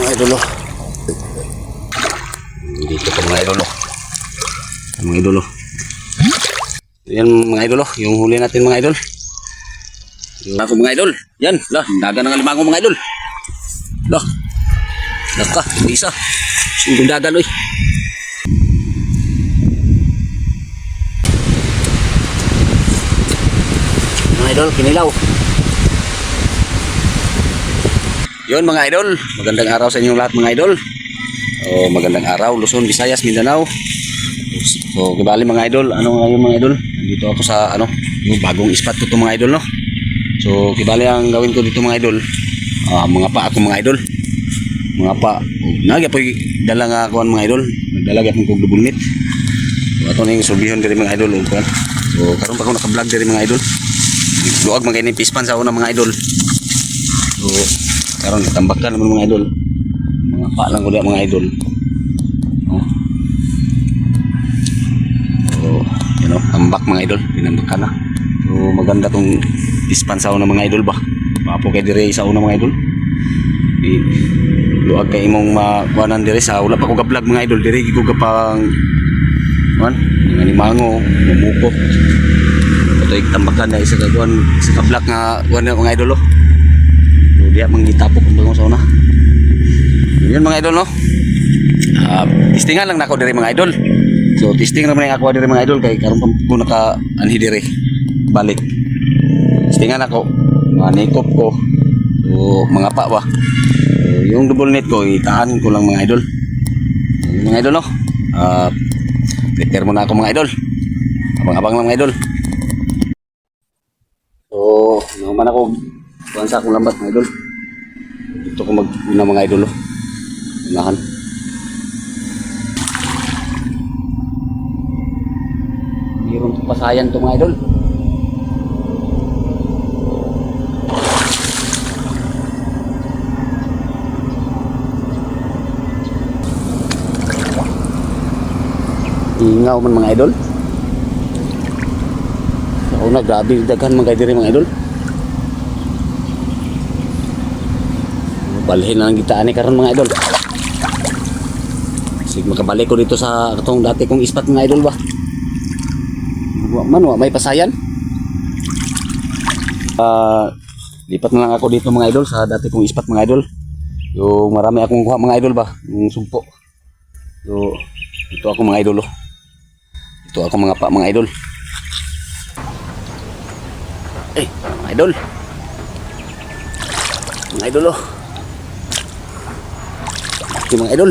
mga idol oh. Dito pa mga idol oh. Mga idol oh. Yan mga idol oh. Yung huli natin mga idol. Yung ako mga idol. Yan. Lah, daga ng alimango mga idol. Lah. Naka, isa. Sundong dadaloy. Mga idol, kinilaw. Yun mga idol, magandang araw sa inyong lahat mga idol. O magandang araw, Luzon, Visayas, Mindanao. So, kibali mga idol, ano ngayon mga idol? Dito ako sa ano, yung bagong spot ko to mga idol no. So, kibali ang gawin ko dito mga idol. Ah, mga pa ako mga idol. Mga pa, nagya po dala nga ako mga idol. Nagdala gyapon ko double meat. So, ato na yung subihon diri mga idol. kuwan. So, karon pa ako naka-vlog diri mga idol. Luwag mga ini pispan sa una mga idol. So, karon tambakan naman mga idol. Mga pa lang ko diya mga idol. Oh. So, you know, tambak mga idol, pinambakan na. So, maganda tong pispan sa una mga idol ba. Papo kay dire sa una mga idol. Di, luwag kay imong makuanan dire sa wala pa ko ka-vlog mga idol dire ko ka pang man, nga ni mango, mumukot. Ito tambakan na isa ka kuan, isa ka vlog nga kuan mga idol oh. Diya manggitapok kung bago sa una. Yun mga idol no. Ah, testingan lang nako diri mga idol. So testing naman ako diri mga idol kay karon ko naka anhi diri. Balik. Testingan ako. Manikop ko. So mga pa ba. So, yung double net ko itaan ko lang mga idol. Yun, mga idol no. Ah, prepare muna ako mga idol. Abang-abang lang mga idol. So, naman ako kuhan sa akong lambat mga idol. Dito ko mag una mga idol. Oh. Unahan. Mayroon to pasayan to mga idol. Ingaw man mga idol. Una, grabe daghan mga diri mga idol. Balhin na lang kita ani karon mga idol. Sig makabalik ko dito sa katong dati kong ispat mga idol ba. Wa man wa may pasayan. Ah, lipat na lang ako dito mga idol sa dati kong ispat mga idol. Yung marami akong kuha mga idol ba, yung sumpo. So, ito ako mga idol oh. Ito ako mga pa mga idol. Eh, mga idol. Mga idol oh. Ito mga idol.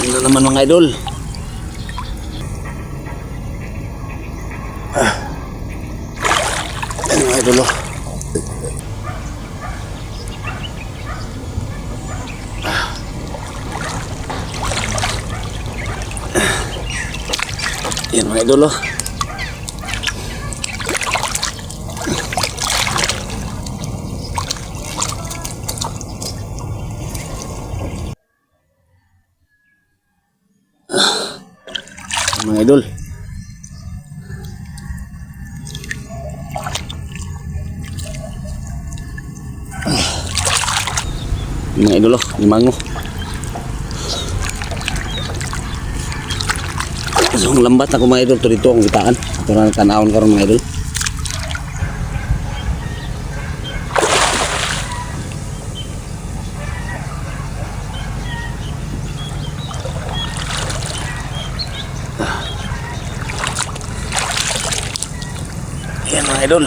Ano naman mga idol? Ah. Ano mga idol oh? Yan mga idol oh. Mga idol. Mga idol oh, limango. So, ang lambat ako mga idol to dito ang gitaan. Ito na tanawon karon mga idol. Yan mga idol.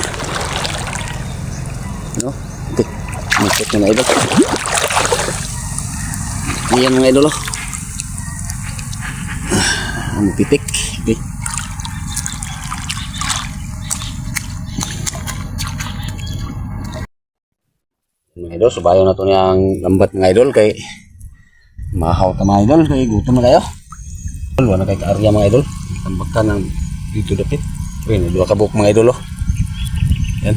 No? Okay. Masuk mga idol. Yan mga idol oh. Ah, Ang pitik. Okay. Mga idol, subayo na to niyang lambat mga idol kay mahaw ta mga idol kay gutom na kayo. Wala na kay kaarya mga idol. Tambak ka ng dito dapit. Ayun, dua ka buhok mga idol oh. Yan.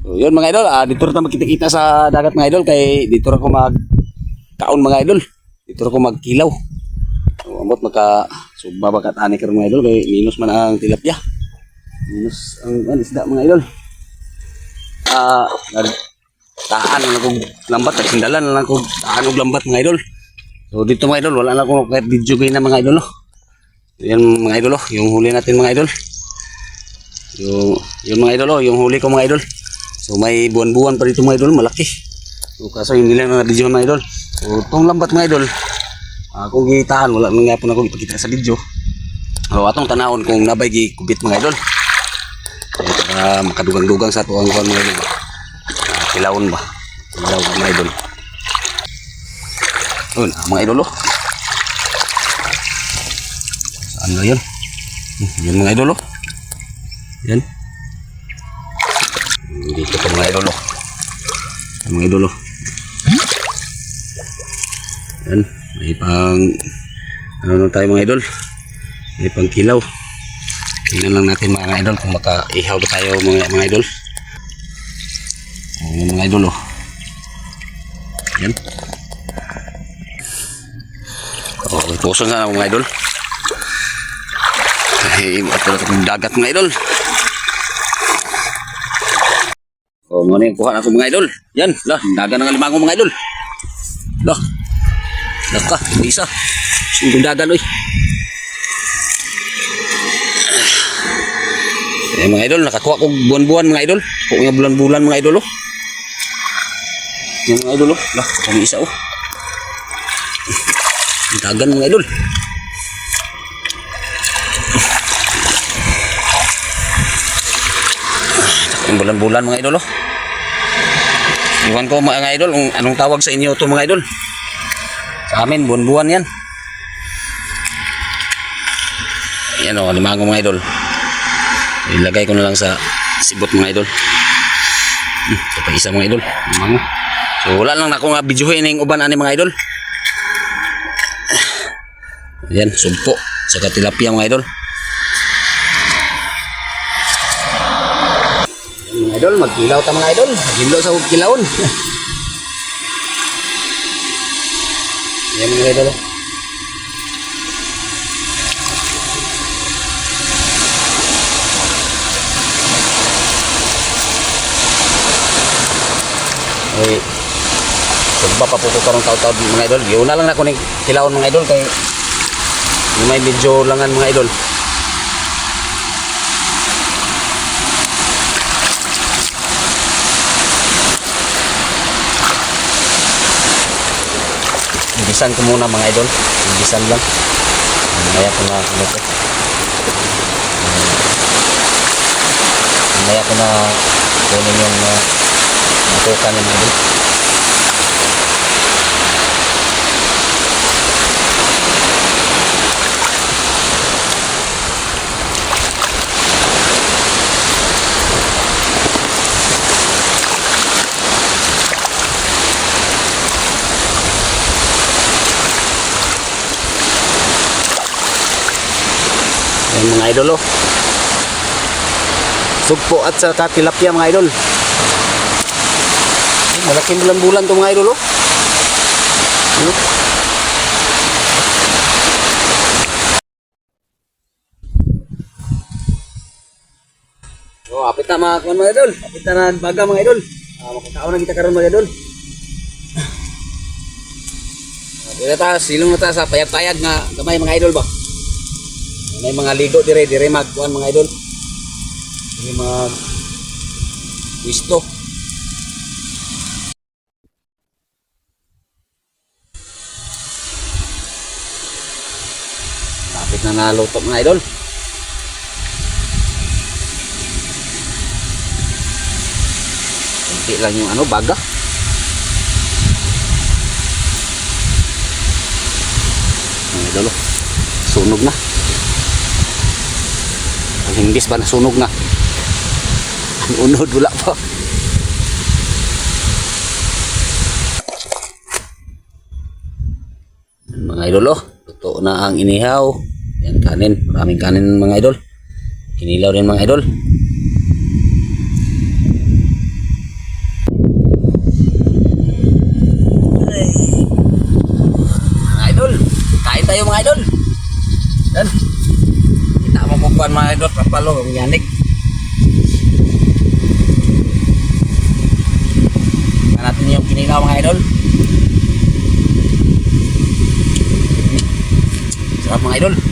So, yun mga idol, ah, dito rin tayo magkita-kita sa dagat mga idol kay dito rin ako mag kaon mga idol. Dito ako magkilaw. So, amot maka sugba ba katani karon mga idol kay minus man ang tilapia. Minus ang ang isda mga idol. Ah, nag taan lang kog lambat at sindalan lang kog taan og lambat mga idol. So dito mga idol wala na ako kahit video gay na mga idol. No? Yan mga idol oh, yung huli natin mga idol. Yung yung mga idol oh, yung huli ko mga idol. So may buwan-buwan pa dito mga idol, malaki. So kaso hindi lang na video mga idol. So tong lambat mga idol, ako gitaan wala nang yapon ako ipakita sa video. So atong tanawon kung nabay gi kubit mga idol. Para makadugang-dugang sa tuwang kuan mga idol. Ah, kilawon ba? Kilaw mga idol. Yun, ah, mga idol oh. Saan na yun? Yun mga idol oh. Yan. Dito pa mga idol oh. Yan, Mga idol oh. Yan. May pang ano tayo mga idol. May pang kilaw. Tingnan lang natin mga idol kung makaihaw ba tayo mga, mga idol. Yan mga idol oh. Yan. Oh, puso na ako mga idol. Ay, na itong dagat mga idol. Oh, yung kuha na ako mga idol. Yan, lah, dagat ng limango mga idol. Lah, laka, isa. Sundong dagat, oy. Eh, mga idol, nakakuha ko buwan-buwan mga idol. Kuha nga bulan-bulan mga idol, oh. Yan mga idol, oh. Lah, kami isa, oh. Dagan mga idol. Yung bulan-bulan mga idol oh. Iwan ko mga idol kung anong tawag sa inyo to mga idol. Amin, buwan-buwan yan. Yan o, limango mga idol. Ilagay ko na lang sa sibot mga idol. Hmm, ito pa mga idol. Limango. So wala lang ako nga videohin yung uban ani mga idol. Yan, sumpo. Saka tilapia mga idol. Mga idol, magkilaw ta mga idol. Magkilaw sa kilawon. Yan mga idol. Ay, Sugba pa po ko karong taw-taw mga idol. Yun na lang na ko ni kilawon mga idol kay may medyo langan mga idol. Ibisan ko muna mga idol. Ibisan lang. Mamaya ko na ano to. Mamaya ko na kunin yung uh, matukan ng mga idol. Yan mga idol oh. Sugpo at sa tilapia mga idol. Malaking bulan-bulan to mga idol oh. Ano? Oh, apit na mga kuwan mga idol. Apit na baga mga idol. Ah, makakaon na kita karon mga idol. Dito ta, silong na ta sa payag-payag nga gamay mga idol ba? May mga ligo dire, dire magkuhan mga idol. Dire mag wisto. Lapit na naluto mga idol. Kunti lang yung ano, baga. Mga idol, oh. sunog na. Hingis ba nasunog na? Unod wala pa. Mga idol oh, totoo na ang inihaw. Yan kanin, maraming kanin mga idol. Kinilaw din mga idol. Kapalo, ang yanik. Natin yung kinilaw mga idol. Sarap mga idol.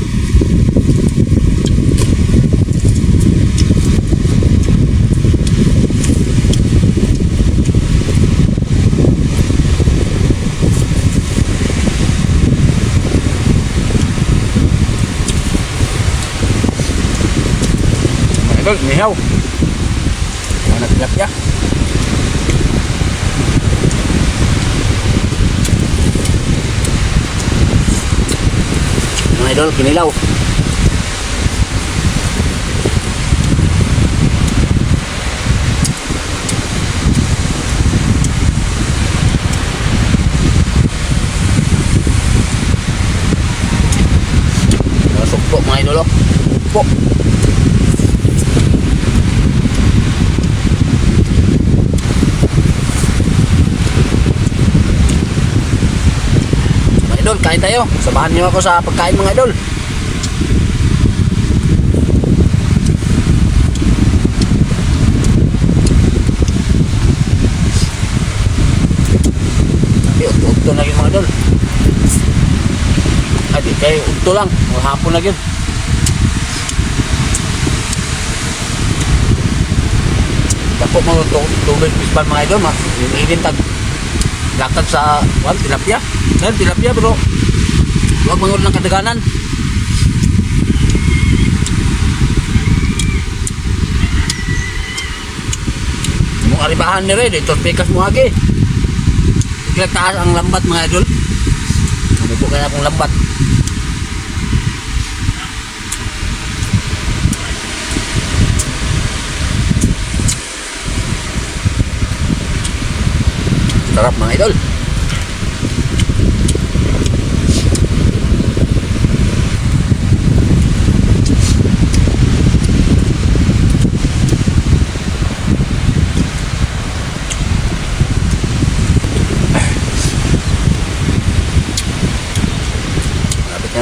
Mga idol, mihaw. Mga nagtilapia. Mga idol, kinilaw. Mga sukpo mga idol. oh. Sukpo. Mga idol, kain tayo. Samahan niyo ako sa pagkain mga idol. Unto na yun mga idol. Ay, di kayo, unto lang. Hapon na yun. Dako mo to, tubig pispan mga idol, ma. Hindi tag lakad sa wan tilapia. Dahil tilapia bro. Huwag mangod ng kadaganan. Mong aribahan ni Red, ito pikas mo agi. Kaya ang lambat mga idol. Ano po kaya akong lambat? Sarap mga idol.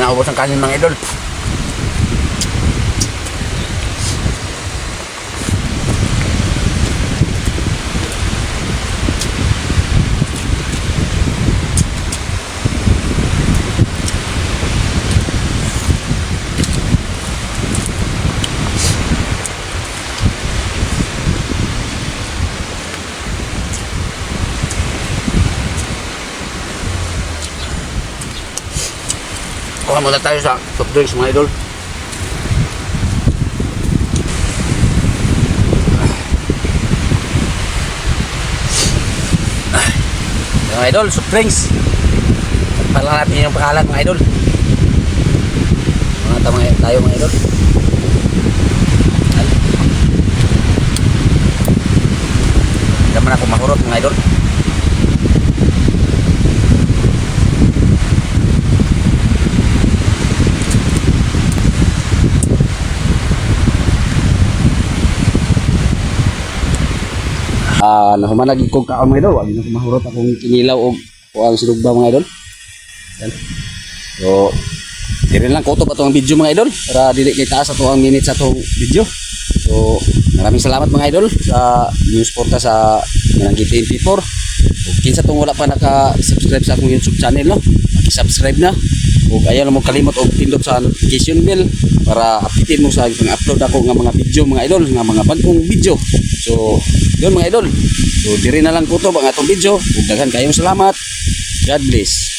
Naubos ang kanin mga idol. Kuha muna tayo sa soft drinks mga idol. Mga idol, soft drinks. Pala natin yung pangalan mga idol. Mga tama tayo mga idol. Hindi naman ako mahurot mga idol. Ah, nahuman lagi kog kaon mga idol, wag na ko mahurot akong kinilaw og o ang sinugba mga idol. Yan. So, dire lang kutob ato ang video mga idol para dili kay taas ato ang minutes atong video. So, maraming salamat mga idol sa news porta sa Mananggi 24. Ug kinsa tong wala pa naka-subscribe sa akong YouTube channel no, subscribe na. Ug ayaw mo kalimot og pindot sa notification bell para update mo sa pang upload ako nga mga video mga idol, nga mga bagong video. So, yun mga idol. So, diri na lang kutob ang atong video. Ug daghan kayong salamat. God bless.